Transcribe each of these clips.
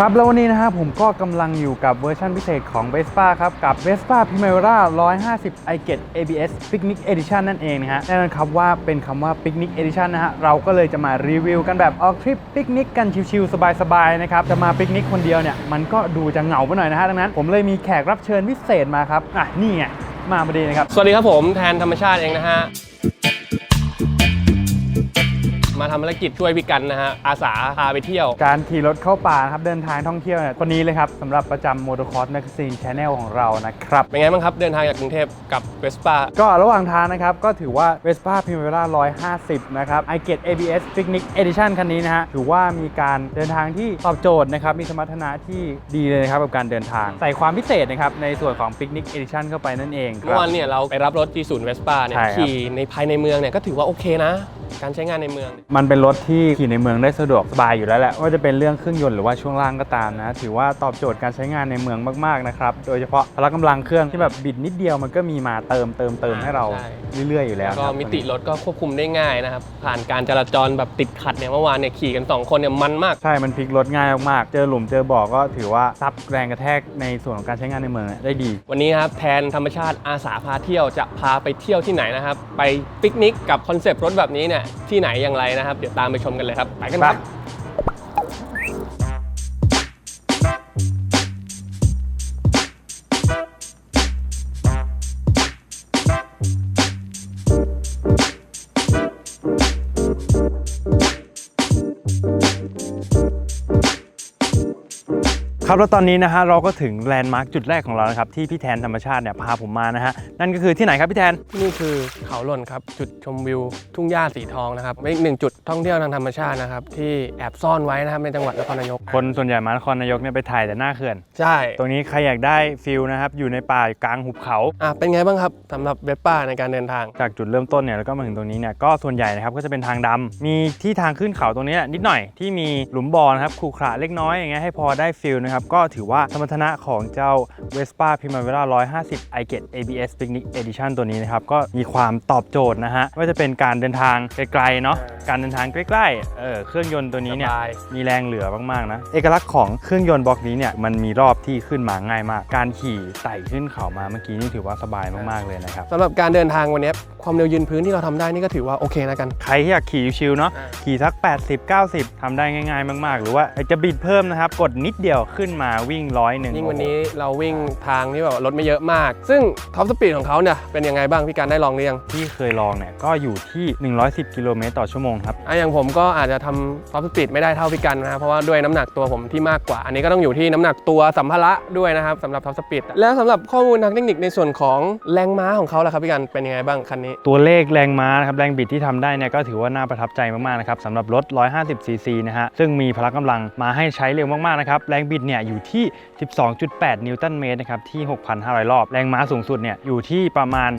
ครับแล้ววันนี้นะครับผมก็กำลังอยู่กับเวอร์ชันพิเศษของ Vespa ครับ กับ Vespa Primavera 150 i g e t ABS Picnic Edition นั่นเองนะฮะแน่นอนครับว่าเป็นคำว่า Picnic Edition นะฮะเราก็เลยจะมารีวิวกันแบบออกทริปปิกนิกกันชิลๆสบายๆนะครับจะมาปิกนิกคนเดียวเนี่ยมันก็ดูจะเหงาไปหน่อยนะฮะดังนั้นผมเลยมีแขกรับเชิญพิเศษมาครับอะนี่ไงมาพอดีนะครับสวัสดีครับผมแทนธรรมชาติเองนะฮะ มาทำภารกิจช่วยพี่กันนะฮะอาสาพาไปเที่ยว การขี่รถเข้าป่านะครับเดินทางท่องเที่ยวเนี่ยคนนี้เลยครับสำหรับประจำโมโตคอร์สแมกซีนชาแนลของเรานะครับ เป็นไงบ้างครับเดินทางจากกรุงเทพกับเวสป้า ก็ระหว่างทางนะครับ ก็ถือว่า Vespa Primavera 150 นะครับ i g e t ABS Picnic Edition คันนี้นะฮะ ถือว่ามีการเดินทางที่ตอบโจทย์นะครับ มีสมรรถนะที่ดีเลยนะครับ กับการเดินทาง ใส่ความพิเศษนะครับ ในส่วนของ Picnic Edition เข้าไปนั่นเองคเมื่รัอบวานเนี่ยเราไปรับรถที่ศูนย์เวสป้าเนี่ยใช่ครับ ขี่ในภายในเมืองเนี่ยก็ถือว่าโอเคนะ การใช้งานในเมือง มันเป็นรถที่ขี่ในเมืองได้สะดวกสบายอยู่แล้วแหละไม่ว่าจะเป็นเรื่องเครื่องยนต์หรือว่าช่วงล่างก็ตามนะ ถือว่าตอบโจทย์การใช้งานในเมืองมากๆนะครับ โดยเฉพาะพละกำลังเครื่องที่แบบบิดนิดเดียวมันก็มีมาเติมเติมเติมให้เราใช่ เรื่อยๆอยู่แล้วแล้วก็ครับมิติรถก็ควบคุมได้ง่ายนะครับ ผ่านการจราจรแบบติดขัดเนี่ยเมื่อวานเนี่ยขี่กัน 2 คนเนี่ยมันมาก ใช่ มันพลิกรถง่ายมากๆ เจอหลุมเจอบ่อก็ถือว่าซับแรงกระแทกในส่วนของการใช้งานในเมืองเนี่ยได้ดี วันนี้นะครับแทนธรรมชาติอาสาพาเที่ยวจะพาไปเที่ยวที่ไหนนะครับ ไปปิกนิกกับคอนเซปต์รถแบบนี้เนี่ยที่ไหนอย่างไรนะครับ เดี๋ยวตามไปชมกันเลยครับไปกันครับ ครับแล้วตอนนี้นะฮะเราก็ถึงแลนด์มาร์คจุดแรกของเรานะครับที่พี่แทนธรรมชาติเนี่ยพาผมมานะฮะนั่นก็คือที่ไหนครับพี่แทนนี่คือเขาหล่นครับจุดชมวิว ทุ่งหญ้าสีทองนะครับเป็นอีกหนึ่งจุดท่องเที่ยวทางธรรมชาตินะครับที่แอบซ่อนไว้นะครับในจังหวัดนครนายก คนส่วนใหญ่มานครนายกเนี่ยไปถ่ายแต่หน้าเขื่อน ใช่ตรงนี้ใครอยากได้ฟิลนะครับอยู่ในป่ากลางหุบเขา อะเป็นไงบ้างครับสำหรับเวสป้าในการเดินทาง จากจุดเริ่มต้นเนี่ยแล้วก็มาถึงตรงนี้เนี่ยก็ส่วนใหญ่นะครับก็จะเป็นทางดำมีที่ทางขึ้นเขาตรงนี้นิดหน่อยที่มีหลุมบ่อนะครับขรุขระเล็กน้อยอย่างเงี้ยให้พอได้ฟิลนะครับก็ถือว่าสมรรถนะของเจ้า Vespa Primavera 150 i g e t ABS Picnic Edition ตัวนี้นะครับ ก็มีความตอบโจทย์นะฮะไม่ว่าจะเป็นการเดินทางไกลๆเนาะการเดินทางใกล้ๆเออเครื่องยนต์ตัวนี้เนี่ยสบายมีแรงเหลือมากๆนะเอกลักษณ์ของเครื่องยนต์บล็อกนี้เนี่ยมันมีรอบที่ขึ้นมาง่ายมาก การขี่ไต่ขึ้นเขามาเมื่อกี้นี่ถือว่าสบายมากๆเลยนะครับสำหรับการเดินทางวันนี้ความเร็วยืนพื้นที่เราทำได้นี่ก็ถือว่าโอเคนะกันใครที่อยากขี่ชิวๆเนาะอ่าขี่สัก 80 90ทำได้ง่าย ๆ มาก ๆ หรือว่าอยากจะบิดเพิ่มนะครับกดนิดเดียวขึ้นมาวิ่งร้อยหนึ่งยิ่งวันนี้เราวิ่งทางที่แบบว่ารถไม่เยอะมาก ซึ่งท็อปสปีดของเขาเนี่ยเป็นยังไงบ้างพี่การได้ลองหรือยังที่เคยลองเนี่ยก็อยู่ที่ 110 กิโลเมตรต่อชั่วโมงครับอะอย่างผมก็อาจจะทำท็อปสปีดไม่ได้เท่าพี่กันนะครับเพราะว่าด้วยน้ำหนักตัวผมที่มากกว่า อันนี้ก็ต้องอยู่ที่น้ำหนักตัวสัมภาระด้วยนะครับสำหรับท็อปสปีดแล้วสำหรับข้อมูลทางเทคนิคในส่วนของแรงม้าของเขาล่ะครับพี่กันเป็นยังไงบ้างคันนี้ ตัวเลขแรงม้านะครับแรงบิดที่ทำได้เนี่ยก็ถือว่าน่าประทับใจมากๆนะครับสำหรับรถ 150 ซีซีนะฮะซึ่งมีพละกำลังมาให้ใช้เร็วมากๆนะครับแรงบิดเนี่ยอยู่ที่ 12.8 นิวตันเมตรนะครับที่ 6,500 รอบ แรงม้าสูงสุดเนี่ยอยู่ที่ประมาณ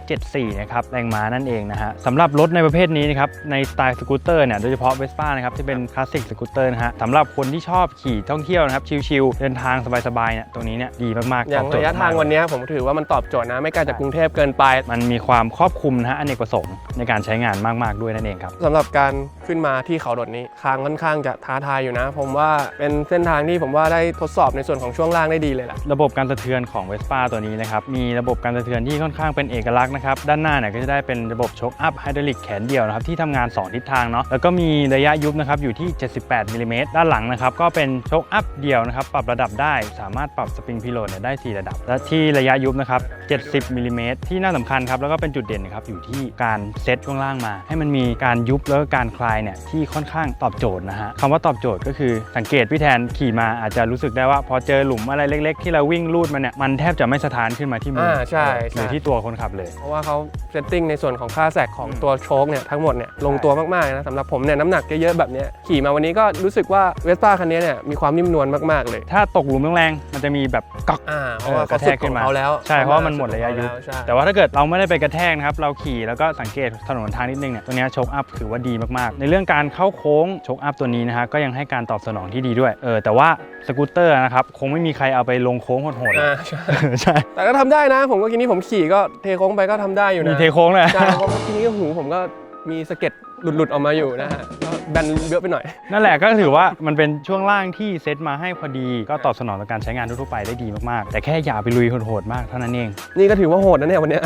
12.74 นะครับแรงม้านั่นเองนะฮะสำหรับรถในประเภทนี้นะครับในสไตล์สกูตเตอร์เนี่ยโดยเฉพาะเวสป้านะครับที่เป็นคลาสสิกสกูตเตอร์นะฮะสำหรับคนที่ชอบขี่ท่องเที่ยวนะครับชิลๆเดินทางสบายๆเนี่ยตรงนี้เนี่ยดีมากๆอย่างตบโจระทยะทางมกๆวันนี้ผมถือว่ามันตอบโจทย์นะไม่ไกลจากกรุงเทพเกินไป มันมีความครอบคลุมนะฮะอเนกประสงค์ในการใช้งานมากๆด้วยนั่นเองครับสำหรับการขึ้นมาที่เขาดดนี้ทางค่อนข้างจะท้าทายอยู่นะ ผมว่าเป็นเส้นทางที่ผมว่าได้ทดสอบในส่วนของช่วงล่างได้ดีเลยแหละระบบการสะเทือนของ Vespa ตัวนี้นะครับ มีระบบการสะเทือนที่ค่อนข้างเป็นเอกลักษณ์นะครับ ด้านหน้าเนี่ยก็จะได้เป็นระบบโชคอัพไฮดรอลิกแขนเดียวนะครับที่ทำงาน 2 ทิศทางเนาะ แล้วก็มีระยะยุบนะครับอยู่ที่ 78มิลลิเมตรด้านหลังนะครับก็เป็นโชคอัพเดียวนะครับปรับระดับได้สามารถปรับสปริงพิโลดเนี่ยได้ 4 ระดับ และที่ระยะยุบนะครับ70มิลลิเมตรที่น่าสำคัญครับแล้วก็เป็นจุดเด่นนะครับอยู่ที่การเซตช่วงล่างมา ให้มันมีการยุบแล้วก็การคลายเนี่ยที่ค่อนข้างตอบโจทย์นะฮะคำว่าตอบโจทย์ก็คือสังเกตพี่แทนขี่มาอาจจะรู้สึกได้ว่าพอเจอหลุมอะไรเล็ก ๆ ที่เราวิ่งลูดมันเนี่ยมันแทบจะไม่สะท้านขึ้นมาที่มือ่าใช่ หรือใช่ที่ตัวคนขับเลย เพราะว่าเขาเซตติ้งในส่วนของค่าแสกของอืมตัวโชคเนี่ยทั้งหมดเนี่ยลงตัวมากๆนะสำหรับผมเนี่ยน้ำหนักเยอะๆแบบเนี้ยขี่มาวันนี้ก็รู้สึกว่าเวสป้าคันนี้เนี่ยมีความนิ่มนวลมากๆเลยถ้าตกหลุมแรงๆมันจะมีแบบก๊อก อ่าเพราะว่าเออกเขาระแทฝึกกขึ้ขอนงมาเขาแล้วใช่เพราะว่ามันหมดระยะยุบ ใช่ แต่ว่าถ้าเกิดเราไม่ได้ไปกระแทกนะครับ เราขี่แล้วก็สังเกตถนนทางนิดนึงเนี่ยตัวเนี้ยโชคอัพถือว่าดีมากๆ ในเรื่องการเข้าโค้งโชคอัพตัวนี้นะฮะก็ยังให้การตอบสนองที่ดีด้วยเออแต่ว่าสกูตเตอร์นะครับ คงไม่มีใครเอาไปลงโค้งโหดๆหรอกอ่าใช่ใช่ แต่ก็ทำได้นะ ผมก็ทีนี้ผมขี่ก็เทโค้งไปก็ทำได้อยู่มีนะเทโค้งเลย ใช่เพราะว่าทีนี้ก็หูผมก็มีสะเก็ดหลุดๆออกมาอยู่นะฮะก็ แบนเยอะไปหน่อย นั่นแหละก็ถือว่ามันเป็นช่วงล่างที่เซตมาให้พอดี ก็ตอบสนองต่อการใช้งานทั่วๆไปได้ดีมากๆ แต่แค่อย่าไปลุยโหดๆมากเท่านั้นเอง นี่ก็ถือว่าโหดนะเนี่ยวันเนี้ย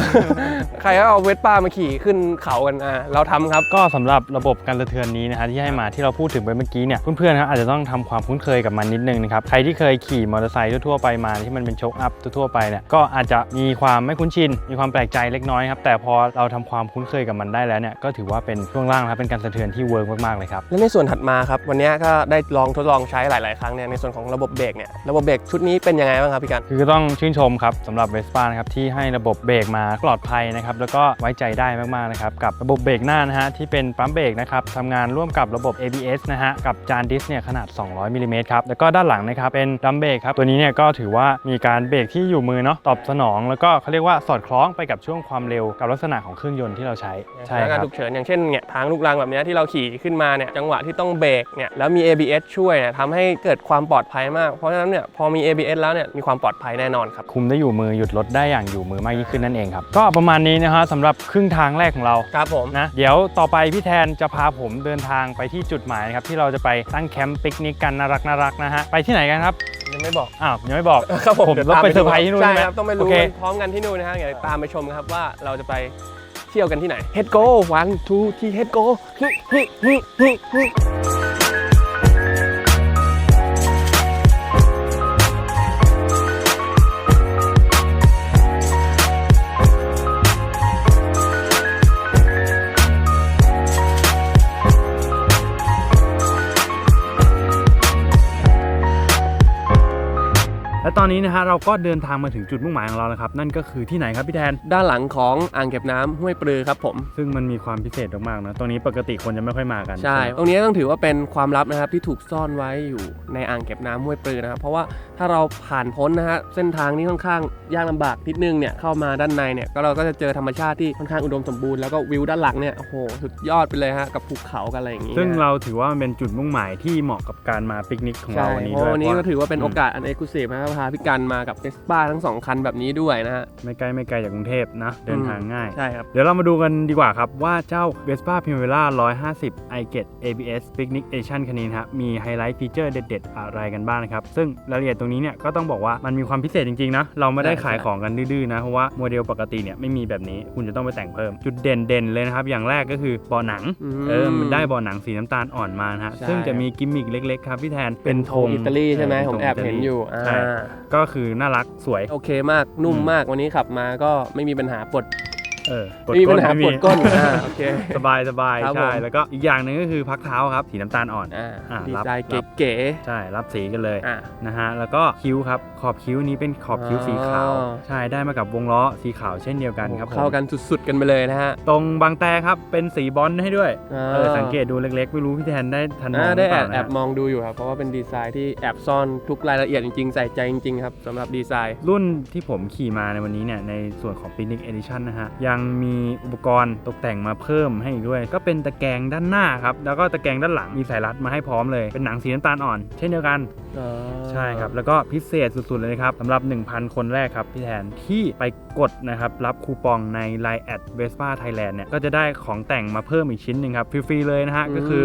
ใครก็เอาเวสป้ามาขี่ขึ้นเขากันอะเราทำครับ ก็สำหรับระบบการสะเทือนนี้นะฮะที่ให้มาที่เราพูดถึงไปเมื่อกี้เนี่ยเพื่อนๆครับอาจจะต้องทำความคุ้นเคยกับมันนิดนึงนะครับใครที่เคยขี่มอเตอร์ไซค์ทั่วๆไปมาที่มันเป็นโชคอัพทั่วๆไปเนี่ยก็อาจจะมีความไม่คุ้นชิน มีความแปลกใจเล็กน้อยครับแต่พอเราทำความคุ้นเคยกับมันได้แล้วเนี่ยก็ถือว่าเป็นช่วงล่างนะครับเป็นการสะเทือนที่เวิร์กมากๆเลยครับและในส่วนถัดมาครับวันนี้ก็ได้ลองทดลองใช้หลาย ๆ ครั้งเนี่ยในส่วนของระบบเบรกเนี่ยระบบเบรกชุดนี้เป็นยังไงบ้างครับพี่กันคือก็ต้องชื่นชมครับสำหรับเวสป้านะครับที่ให้ระบบเบรกมาปลอดภัยนะครับแล้วก็ไว้ใจได้มาก ๆ นะครับกับระบบเบรกหน้านะฮะที่เป็นปั๊มเบรกนะครับทำงานร่วมกับระบบ ABS นะฮะกับจานดิสเนี่ยขนาด 200มิลลิเมตรครับแล้วก็ด้านหลังนะครับเป็นดัมเบรกครับตัวนี้เนี่ยก็ถือว่ามีการเบรกที่อยู่มือเนาะตอบสนอง แล้วก็เขาเรียกว่าสอดคล้องไปกับช่วงความเร็วกับลักษณะของเครื่องยนต์ที่เราใช้ใช่สถานคการรับณ์ฉุกเฉินอย่างเช่นเนี่ยทางลูกรังแบบเนี้ยที่เราขี่ขึ้นมาเนี่ยจังหวะที่ต้องเบรกเนี่ยแล้วมี ABS ช่วยเนี่ยทำให้เกิดความปลอดภัยมาก เพราะฉะนั้นเนี่ยพอมี ABS แล้วเนี่ยมีความปลอดภัยแน่นอนครับ คุมได้อยู่มือหยุดรถได้อย่างอยู่มือมากยิ่งขึ้นนั่นเองครับ ก็ประมาณนี้นะฮะสำหรับครึ่งทางแรกของเราครับผมนะเดี๋ยวต่อไปพี่แทนจะพาผมเดินทางไปที่จุดหมายนะครับที่เราจะไปตั้งแคมป์ปิกนิกกันน่ารักน่ารักนะฮะไปที่ไหนกันครับยังไม่บอกอ้าวยังไม่บอกครับผมผมดี๋ยวต้องไปตามเซอร์ไพรส์ที่นู่นใช่ใช่ไหมครับต้องไปโอรู้เคกันพร้อมกันที่นู่นนะฮะเดี๋ยวตามไปชมครับว่าเราจะไป เที่ยวกันที่ไหน Head go one two ที่ Head go ฮึฮึฮึฮึฮึและตอน นี้นะฮะเราก็เดินทางมาถึงจุดมุ่งหมายของเราแล้วครับนั่นก็คือที่ไหนครับพี่แทน ด้านหลังของอ่างเก็บน้ำห้วยปลือครับผม ซึ่งมันมีความพิเศษมากๆนะตรงนี้ปกติคนจะไม่ค่อยมากันใช่ไหมตรงนี้ต้องถือว่าเป็นความลับนะครับที่ถูกซ่อนไว้อยู่ในอ่างเก็บน้ำห้วยปลือนะครับ เพราะว่าถ้าเราผ่านพ้นนะฮะเส้นทางนี้ค่อนข้างยากลำบากนิดนึงเนี่ยเข้ามาด้านในเนี่ยก็เราก็จะเจอธรรมชาติที่ค่อนข้างอุดมสมบูรณ์แล้วก็วิวด้านหลังเนี่ยโอ้โหสุดยอดไปเลยฮะกับภูเขากันอะไรอย่างงี้ซึ่งนะ เราถือว่ามันเป็นจุดมุ่งหมายที่เหมาะกับการมาปิกนิกของใช่เราวันนี้เพด้ราะวยวันนี้เพก็ราะถือว่าเป็นอืมโอกาสอันเอกลุศินะครับพาพี่กันมากับเวสป้าทั้งสองคันแบบนี้ด้วยนะฮะ ไม่ไกลไม่ไกลจากกรุงเทพนะ เดินทางง่าย ใช่ครับ เดี๋ยวเรามาดูกันดีกว่าครับ ว่าเจ้า Vespa Primavera 150 i g e t ABS Picnic Edition คันนี้นะครับ มีไฮไลท์ฟีเจอร์เด็ดๆ อะไรกันบ้างนะครับ ซึ่งรายละเอียดตรงนี้เนี่ยก็ต้องบอกว่ามันมีความพิเศษจริงๆนะ เราไม่ได้ใช่ขายของกันดื้อๆนะ เพราะว่าโมเดลปกติเนี่ยไม่มีแบบนี้ คุณจะต้องไปแต่งเพิ่ม จุดเด่นๆเลยนะครับ อย่างแรกก็คือเบาะหนังมเออ มันได้เบาะหนังสีน้ำตาลอ่อนมานะฮะใช่ซึ่งจะมีกิมมิคเล็กๆครับพี่แทน เป็นธงอิตาลีใช่ไหมป็ผมธงแอบเห็นอยู่ใช่อ่าก็คือน่ารักสวย โอเคมากนุ่มอืมมากวันนี้ขับมาก็ไม่มีปัญหาปลด เออไม่มีปัญหาปวดก้นไม่มีอ่าโอเค สบายสบายครับใช่ผม แล้วก็อีกอย่างหนึ่งก็คือพักเท้าครับสีน้ำตาลอ่อน อ่าอ่าดีรับไซน์รับ เก๋ใช่รับสีกันเลยๆอ่า นะฮะแล้วก็คิ้วครับขอบคิ้วนี้เป็นขอบคิ้วสีขาว อ๋อ ใช่ได้มากับวงล้อสีขาวเช่นเดียวกันครับผมเข้ากันสุดๆกันไปเลยนะฮะ ตรงบางแตครับเป็นสีบอลให้ด้วยอ่า เออสังเกตดูเล็กๆ ไม่รู้พี่แทนได้ทันมองอ่าหรืได้อเปแอล่าบนะแอบมองดูอยู่ครับ เพราะว่าเป็นดีไซน์ที่แอบซ่อนทุกรายละเอียดจริงๆ ใส่ใจจริงๆ ครับสำหรับดีไซน์ รุ่นที่ผมขี่มาในวันนี้เนี่ยในส่วนของ Picnic Edition นะฮะยังมีอุปกรณ์ตกแต่งมาเพิ่มให้อีกด้วย ก็เป็นตะแกรงด้านหน้าครับ แล้วก็ตะแกรงด้านหลังมีสายรัดมาให้พร้อมเลยเป็นหนังสีน้ำตาลอ่อน เช่นเดียวกันใช่ครับ แล้วก็พิเศษสุดๆเลยนะครับสำหรับ 1,000 คนแรกครับพี่แทนที่ไปกดนะครับรับคูปองใน Line แอด Vespa Thailand เนี่ยก็จะได้ของแต่งมาเพิ่มอีกชิ้นหนึ่งครับฟรีๆเลยนะฮะก็คือ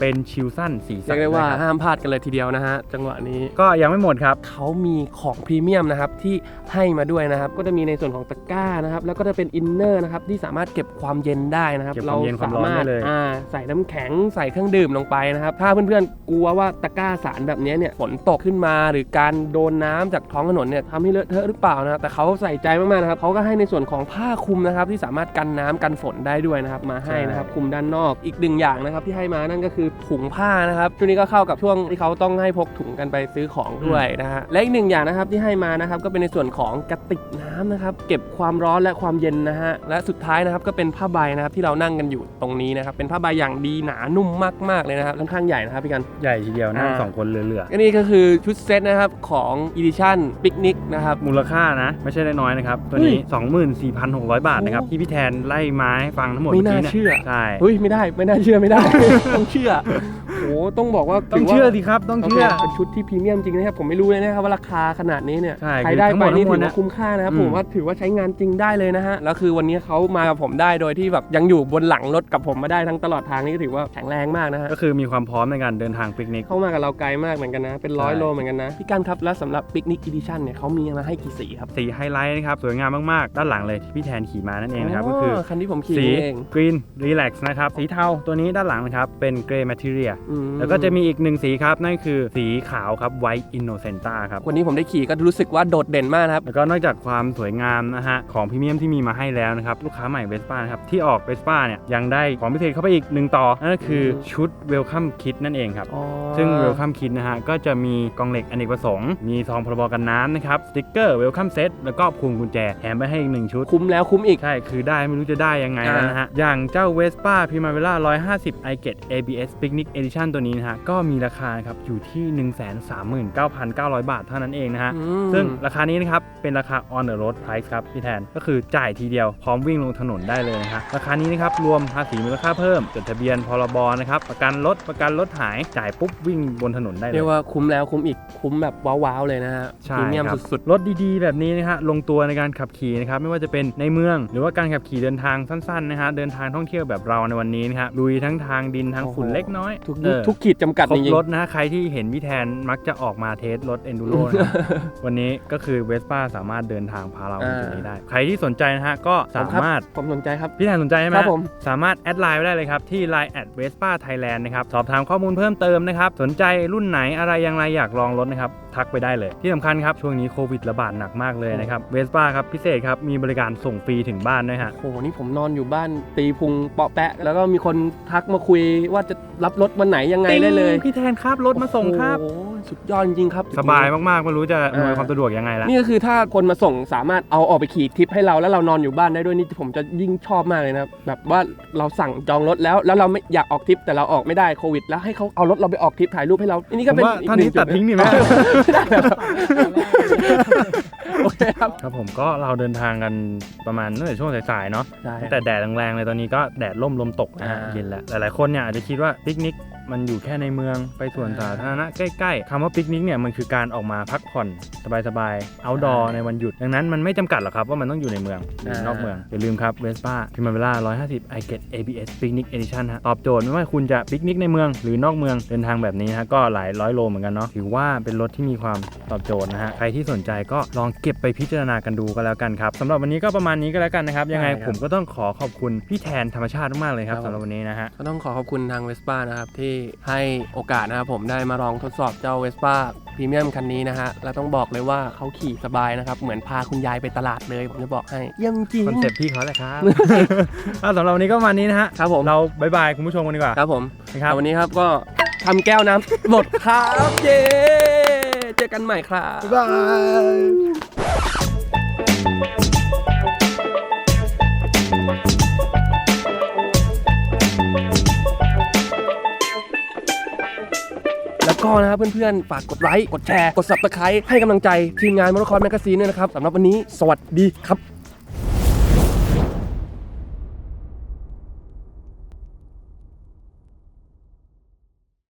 เป็นชิลสั้นสีสัเรียกได้ว่านะครับห้ามพลาดกันเลยทีเดียวนะฮะจังหวะนี้ก็ยังไม่หมดครับเขามีของพรีเมียมนะครับที่ให้มาด้วยนะครับก็จะมีในส่วนของตะกร้านะครับแล้วก็จะเป็นอินเนอร์นะครับที่สามารถเก็บความเย็นได้นะครับเก็บความเย็นความร้อนได้เลยอ่าใส่น้ำแข็งใส่เครื่องดื่มลงไปนะครับ ถ้าเพื่อนๆกลัวว่าตะกร้าสารแบบนี้เนี่ยฝนตกขึ้นมา หรือการโดนน้ำจากท้องถนนเนี่ยทำให้เลอะเทอะหรือเปล่านะครับแต่เขาใส่ใจมากๆนะครับเขาก็ให้ในส่วนของผ้าคลุมนะครับที่สามารถกันน้ำกันฝนได้ด้วยนะครับมาให้นะครับคลุมด้านนอกอีกหนึ่งอย่างนะครับที่ให้มานั่นก็คือถุงผ้านะครับช่วงนี้ก็เข้ากับช่วงที่เขาต้องให้พกถุงกันไปซื้อของด้วยนะฮะและอีกหนึ่งอย่างนะครับที่ให้มานะครับก็เป็นในส่วนของกระติกน้ำนะครับเก็บความร้อนและความเย็นนะฮะและสุดท้ายนะครับก็เป็นผ้าใบนะครับที่เรานั่งกันอยู่ตรงนี้นะครับเป็นผ้าใบอย่างดีหนานุ่มมากๆเลยนะครับค่อนข้างใหญ่นะครับพี่กัน ใหญ่ทีเดียวนั่งอ่า สองคนเหลือก็นี่ก็คือชุดเซตนะครับของ Edition Picnic นะครับ ๆมูลค่านะ ไม่ใช่น้อยๆนะครับ ตัวนี้ 24,600 บาทนะครับ ที่พี่แทนไล่มาให้ฟังทั้งหมดไม่เมื่อน่ากี้เนี่ยเชื่อ ใช่ เฮ้ยไม่ได้ไม่น่าเชื่อไม่ได้ ต้องเชื่อ โอ้ต้องบอกว่าต้องถืว่าเชื่อสิครับต้องโอเคเชื่อเป็นชุดที่พรีเมียมจริงนะครับผมไม่รู้เลยนะครับว่าราคาขนาดนี้เนี่ยใช่ใครได้คือทั้งหไปมดนี่ทั้งมวถืลอนะว่าคุ้มค่านะครับอืมผมว่าถือว่าใช้งานจริงได้เลยนะฮะแล้วคือวันนี้เขามากับผมได้โดยที่แบบยังอยู่บนหลังรถกับผมมาได้ทั้งตลอดทางนี่ก็ถือว่าแข็งแรงมากนะฮะก็คือมีความพร้อมในการเดินทางปิกนิกเข้ามากับเราไกลมากเหมือนกันนะ เป็นร้อยใช่โลเหมือนกันนะพี่กันครับแล้วสำหรับ Picnic Edition เนี่ยเขามีมาให้กี่สีครับสีไฮไลท์นะครับสวยงามมากๆ ด้านหลังเลยที่พี่แทนขี่มานั่นเองนะครับก็คือคันที่ผมขี่สีเองกรีนรีแลกซ์นะครับสีเทาตัวนี้ด้านหลังนะครับเป็นเกรย์แมทเทียอืมแล้วก็จะมีอีกหนึ่งสีครับ นั่นคือสีขาวครับไวท์อินโนเซนต้าครับ วันนี้ผมได้ขี่ก็รู้สึกว่าโดดเด่นมากนะครับ แล้วก็นอกจากความสวยงามนะฮะ ของพรีเมียมที่มีมาให้แล้วนะครับ ลูกค้าใหม่เวสป้านะครับ ที่ออกเวสป้าเนี่ย ยังได้ของพิเศษเข้าไปอีกหนึ่งต่อ นั่นก็คือชุดเวลคัมคิดนั่นเองครับ ซึ่งเวลคัมคิดนะฮะ ก็จะมีกล่องเหล็กอเนกประสงค์มีซองพรบกันน้ำนะครับสติ๊กเกอร์เวลคัมเซตแล้วก็พวงกุญแจแถมไปให้อีกหนึ่งชุดคุ้มแล้วคุ้มอีกใช่คือได้ไม่รู้จะได้ยังไงอ่าแล้วนะฮะอย่างเจ้า Vespa Primavera 150 i g e t ABS Picnic Edition ตัวนี้นะฮะก็มีราคานะครับอยู่ที่ 139,900 บาทเท่านั้นเองนะฮะอืมซึ่งราคานี้นะครับเป็นราคา on the road price ครับพี่แทนก็คือจ่ายทีเดียวพร้อมวิ่งลงถนนได้เลยนะฮะราคานี้นะครับรวมภาษีมูลค่าเพิ่มจดทะเบียนพรบนะครับประกันรถประกันรถหายจ่ายปุ๊บวิ่งบนถนนได้เลเรียยกว่าคุ้มแล้วคุ้มอีกคุ้มแบบว้าวๆเลยนะฮะใช่พรีเมียมครับสุดรถดีๆ แบบนี้นะฮะลงตัวในการขับขี่นะครับไม่ว่าจะเป็นในเมือง หรือว่าการขับขี่เดินทางสั้นๆนะฮะเดินทางท่องเที่ยวแบบเราในวันนี้นะครับลุยทั้งทางดินทั้งฝุ่นโอ้โหเล็กน้อยๆทุกเออทุกขีดจำกัดครจบริงรถนะฮะใครที่เห็นพี่แทนมักจะออกมาเทสรถ enduro นะครับวันนี้ก็คือเวสป้าสามารถเดินทางพาเราไปจุดนี้ได้ ใครที่สนใจนะฮะ ก็ๆสามารถ ผมสนใจครับ พี่แทนสนใจใช่ไหมครับผมสามารถแอดไลน์ไว้ได้เลยครับ ที่ Line แอดเวสป้าไทยแลนด์นะครับ สอบถามข้อมูลเพิ่มเติมนะครับ สนใจรุ่นไหนอะไรอย่างไรอยากลองรถนะครับ ทักไปได้เลย ที่สำคัญครับ ช่วงนี้โควิดระบาดหนักมากเลยนะครับเวสป้าครับพิเศษครับ มีบริการส่งฟรีถึงบ้านด้วยฮะโอ้โหนี่ผมนอนอยู่บ้านตีพุงเปาะแปะ แล้วก็มีคนทักมาคุยว่าจะรับรถวันไหนยังไงได้เลย พี่แทนครับรถมาส่งครับโอ้โห สุดยอดจริงๆครับสบายมากๆไม่รู้จะอำนวยอ่าความสะดวกยังไงละนี่ก็คือถ้าคนมาส่งสามารถเอาออกไปขี่ทริปให้เราแล้วเรานอนอยู่บ้านได้ด้วยนี่ผมจะยิ่งชอบมากเลยนะครับแบบว่าเราสั่งจองรถแล้วแล้วเราไม่อยากออกทริปแต่เราออกไม่ได้โควิด แล้วให้เขาเอารถเราไปออกทริปถ่ายรูปให้เราอันนี้ผก็มเป็นว่าอีกท่านหนี้งจุตัดทิ้งดีไหมไม่ได้ครับโอเคครับครับผมก็เราเดินทางกันประมาณตั้งแต่ช่วงสายๆเนาะใช่แต่แดดแรงๆเลยตอนนี้ก็แดดล่มลมตกนะฮะอ่าเย็นแล้วหลายๆคนเนี่ยอาจจะคิดว่าปิกนิก มันอยู่แค่ในเมืองไปสวนอ่าสาธารณะใกล้ๆคำว่าปิกนิกเนี่ยมันคือการออกมาพักผ่อนสบายๆ outdoor อ่าในวันหยุด ดังนั้นมันไม่จำกัดหรอกครับว่ามันต้องอยู่ในเมืองหรืออ่านนอกเมือง อย่าลืมครับ Vespa Primavera 150 i get ABS Picnic Edition ฮะตอบโจทย์ไม่ว่าคุณจะปิกนิกในเมืองหรือนอกเมืองเดินทางแบบนี้ฮะก็หลายร้อยโลเหมือนกันเนาะถือว่าเป็นรถที่มีความตอบโจทย์นะฮะใครที่สนใจก็ลองเก็บไปพิจารณากันดูก็แล้วกันครับสำหรับวันนี้ก็ประมาณนี้ก็แล้วกันนะครับยังไงใช่ครับผมก็ต้องขอขอบคุณพี่แทนธรรมชาติมากๆเลยครับครับสำหรับวันนี้นะฮะ ก็ต้องขอขอบคุณทาง Vespa นะครับที่ให้โอกาสนะครับผมได้มาลองทดสอบเจ้า Vespa พรีเมียมคันนี้นะฮะ แล้วต้องบอกเลยว่าเขาขี่สบายนะครับ เหมือนพาคุณยายไปตลาดเลย ผมจะบอกให้เยี่ยมจริง คอนเซ็ปต์พี่เขาแหละครับอะสำหรับวันนี้ก็ประมาณนี้นะฮะครับผม เราบายบายคุณผู้ชมกันดีกว่าครับผมนะครับวันนี้ครับก็ทำแก้วน้ำหมดครับ เย้เจอกันใหม่ครับบาย ก็นะครับเพื่อนๆ ฝากกดไลค์ กดแชร์ กดซับสไครต์ให้กำลังใจทีมงานมอเตอร์คอร์แมกกาซีนด้วยนะครับสำหรับวันนี้สวัสดีครับ